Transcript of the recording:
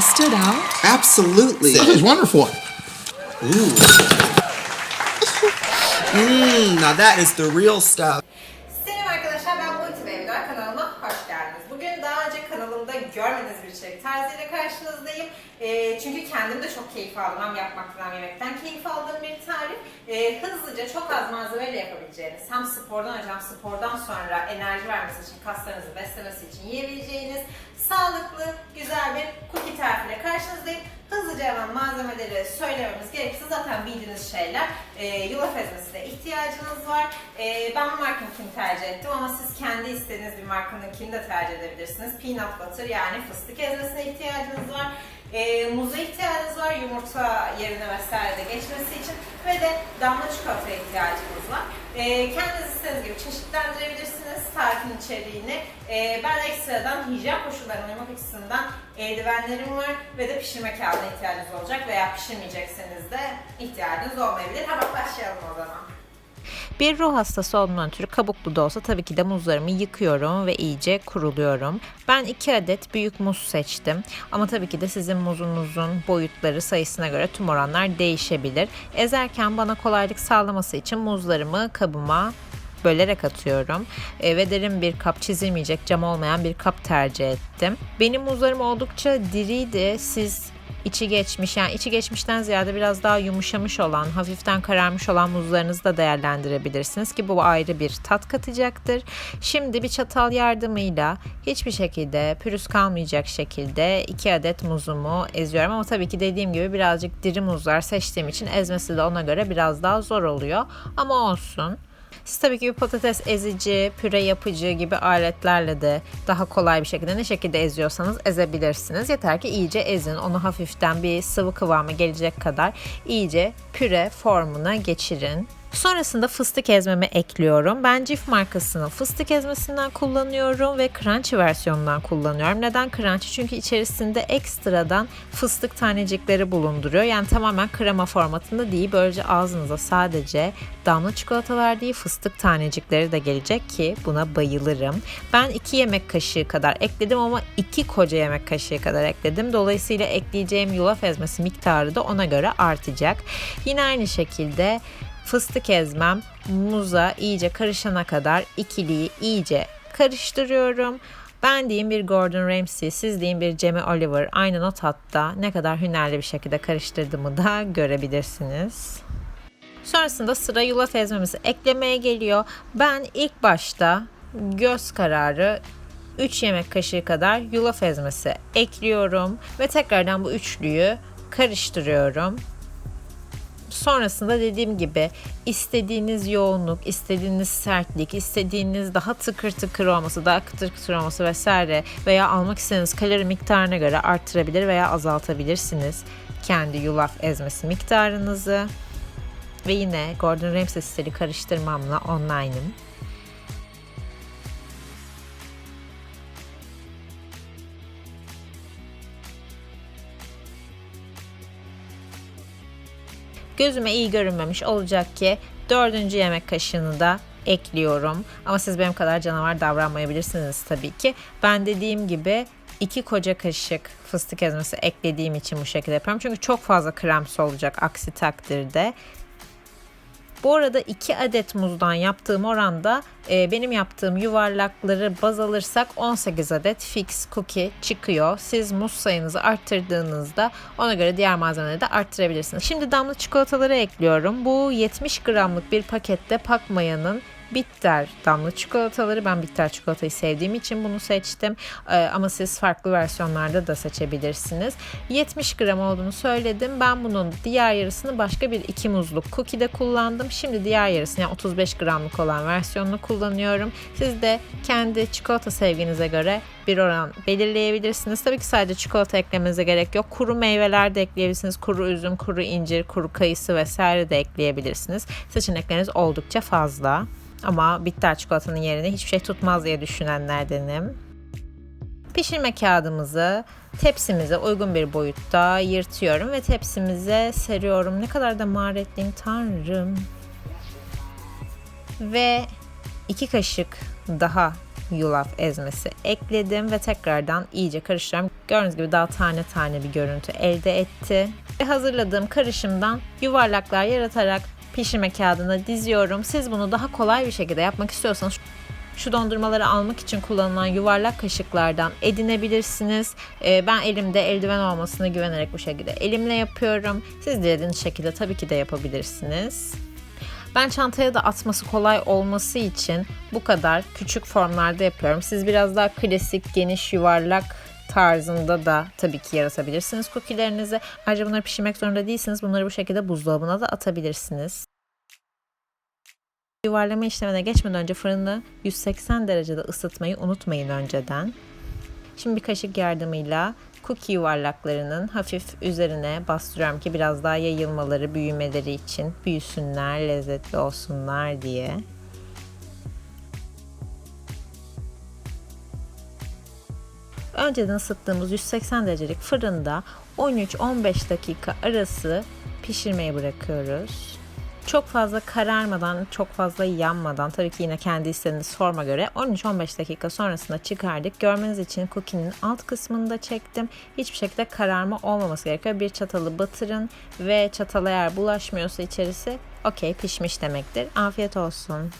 custard out? Absolutely. That is wonderful. Mmm, now that is the real stuff. Selam arkadaşlar ben Multi Baby'ler kanalıma hoş geldiniz. Bugün daha önce kanalımda görmediğiniz bir içerik tarzıyla karşınızdayım. Ee, çünkü kendim de çok keyif aldım. Hem yapmaktan yemekten keyif aldığım bir tarif. Ee, hızlıca çok az malzemeyle yapabileceğiniz, hem spordan önce spordan sonra enerji vermesi için, kaslarınızı beslemesi için yiyebileceğiniz sağlıklı, güzel bir cookie tarifiyle karşınızdayım. Hızlıca hemen malzemeleri söylememiz gerekirse zaten bildiğiniz şeyler. Ee, yulaf ezmesine ihtiyacınız var. Ee, ben markanınkini tercih ettim ama siz kendi istediğiniz bir markanınkini de tercih edebilirsiniz. Peanut butter yani fıstık ezmesine ihtiyacınız var. Ee, muza ihtiyacınız var yumurta yerine vesaire geçmesi için ve de damla çikolataya ihtiyacınız var. Ee, kendiniz istediğiniz gibi çeşitlendirebilirsiniz tarifin içeriğini. Ee, ben ekstradan hijyen koşullarına uymak açısından eldivenlerim var ve de pişirme kağıdına ihtiyacınız olacak veya pişirmeyecekseniz de ihtiyacınız olmayabilir. Hemen başlayalım o zaman. Bir ruh hastası olduğundan ötürü kabuklu da olsa tabii ki de muzlarımı yıkıyorum ve iyice kuruluyorum. Ben 2 adet büyük muz seçtim. Ama tabii ki de sizin muzunuzun boyutları sayısına göre tüm oranlar değişebilir. Ezerken bana kolaylık sağlaması için muzlarımı kabıma bölerek atıyorum e, ve derin bir kap çizilmeyecek cam olmayan bir kap tercih ettim. Benim muzlarım oldukça diriydi. Siz içi geçmiş yani içi geçmişten ziyade biraz daha yumuşamış olan, hafiften kararmış olan muzlarınızı da değerlendirebilirsiniz ki bu ayrı bir tat katacaktır. Şimdi bir çatal yardımıyla hiçbir şekilde pürüz kalmayacak şekilde 2 adet muzumu eziyorum ama tabii ki dediğim gibi birazcık diri muzlar seçtiğim için ezmesi de ona göre biraz daha zor oluyor ama olsun. Siz tabii ki bir patates ezici, püre yapıcı gibi aletlerle de daha kolay bir şekilde ne şekilde eziyorsanız ezebilirsiniz. Yeter ki iyice ezin. Onu hafiften bir sıvı kıvama gelecek kadar iyice püre formuna geçirin. Sonrasında fıstık ezmemi ekliyorum. Ben Cif markasının fıstık ezmesinden kullanıyorum ve crunchy versiyonundan kullanıyorum. Neden crunchy? Çünkü içerisinde ekstradan fıstık tanecikleri bulunduruyor. Yani tamamen krema formatında değil. Böylece ağzınıza sadece damla çikolata verdiği fıstık tanecikleri de gelecek ki buna bayılırım. Ben 2 yemek kaşığı kadar ekledim ama 2 koca yemek kaşığı kadar ekledim. Dolayısıyla ekleyeceğim yulaf ezmesi miktarı da ona göre artacak. Yine aynı şekilde fıstık ezmem muza iyice karışana kadar ikiliyi iyice karıştırıyorum. Ben diyeyim bir Gordon Ramsay, siz deyin bir Jamie Oliver aynı not hatta ne kadar hünerli bir şekilde karıştırdığımı da görebilirsiniz. Sonrasında sıra yulaf ezmemizi eklemeye geliyor. Ben ilk başta göz kararı 3 yemek kaşığı kadar yulaf ezmesi ekliyorum ve tekrardan bu üçlüyü karıştırıyorum. Sonrasında dediğim gibi istediğiniz yoğunluk, istediğiniz sertlik, istediğiniz daha tıkır tıkır olması, daha kıtır kıtır olması vesaire veya almak istediğiniz kalori miktarına göre arttırabilir veya azaltabilirsiniz kendi yulaf ezmesi miktarınızı. Ve yine Gordon Ramsay stili karıştırmamla online'ım. Gözüme iyi görünmemiş olacak ki dördüncü yemek kaşığını da ekliyorum. Ama siz benim kadar canavar davranmayabilirsiniz tabii ki. Ben dediğim gibi iki koca kaşık fıstık ezmesi eklediğim için bu şekilde yapıyorum. Çünkü çok fazla kremsi olacak aksi takdirde. Bu arada 2 adet muzdan yaptığım oranda e, benim yaptığım yuvarlakları baz alırsak 18 adet fix cookie çıkıyor. Siz muz sayınızı arttırdığınızda ona göre diğer malzemeleri de arttırabilirsiniz. Şimdi damla çikolataları ekliyorum. Bu 70 gramlık bir pakette Pakmaya'nın bitter damla çikolataları. Ben bitter çikolatayı sevdiğim için bunu seçtim. Ee, ama siz farklı versiyonlarda da seçebilirsiniz. 70 gram olduğunu söyledim. Ben bunun diğer yarısını başka bir iki muzluk cookie'de kullandım. Şimdi diğer yarısını yani 35 gramlık olan versiyonunu kullanıyorum. Siz de kendi çikolata sevginize göre bir oran belirleyebilirsiniz. Tabii ki sadece çikolata eklemenize gerek yok. Kuru meyveler de ekleyebilirsiniz. Kuru üzüm, kuru incir, kuru kayısı vesaire de ekleyebilirsiniz. Seçenekleriniz oldukça fazla. Ama bitter çikolatanın yerine hiçbir şey tutmaz diye düşünenlerdenim. Pişirme kağıdımızı tepsimize uygun bir boyutta yırtıyorum ve tepsimize seriyorum. Ne kadar da maharetliyim tanrım. Ve iki kaşık daha yulaf ezmesi ekledim ve tekrardan iyice karıştırıyorum. Gördüğünüz gibi daha tane tane bir görüntü elde etti. Ve hazırladığım karışımdan yuvarlaklar yaratarak pişirme kağıdına diziyorum. Siz bunu daha kolay bir şekilde yapmak istiyorsanız şu dondurmaları almak için kullanılan yuvarlak kaşıklardan edinebilirsiniz. Ee, ben elimde eldiven olmasına güvenerek bu şekilde elimle yapıyorum. Siz dilediğiniz şekilde tabii ki de yapabilirsiniz. Ben çantaya da atması kolay olması için bu kadar küçük formlarda yapıyorum. Siz biraz daha klasik, geniş, yuvarlak tarzında da tabii ki yaratabilirsiniz cookie'lerinizi. Ayrıca bunları pişirmek zorunda değilsiniz. Bunları bu şekilde buzdolabına da atabilirsiniz. Yuvarlama işlemine geçmeden önce fırını 180 derecede ısıtmayı unutmayın önceden. Şimdi bir kaşık yardımıyla cookie yuvarlaklarının hafif üzerine bastırıyorum ki biraz daha yayılmaları, büyümeleri için büyüsünler, lezzetli olsunlar diye. Önceden ısıttığımız 180 derecelik fırında 13-15 dakika arası pişirmeye bırakıyoruz. Çok fazla kararmadan, çok fazla yanmadan tabii ki yine kendi isteğiniz forma göre 13-15 dakika sonrasında çıkardık. Görmeniz için cookie'nin alt kısmını da çektim. Hiçbir şekilde kararma olmaması gerekiyor. Bir çatalı batırın ve çatala eğer bulaşmıyorsa içerisi okey pişmiş demektir. Afiyet olsun.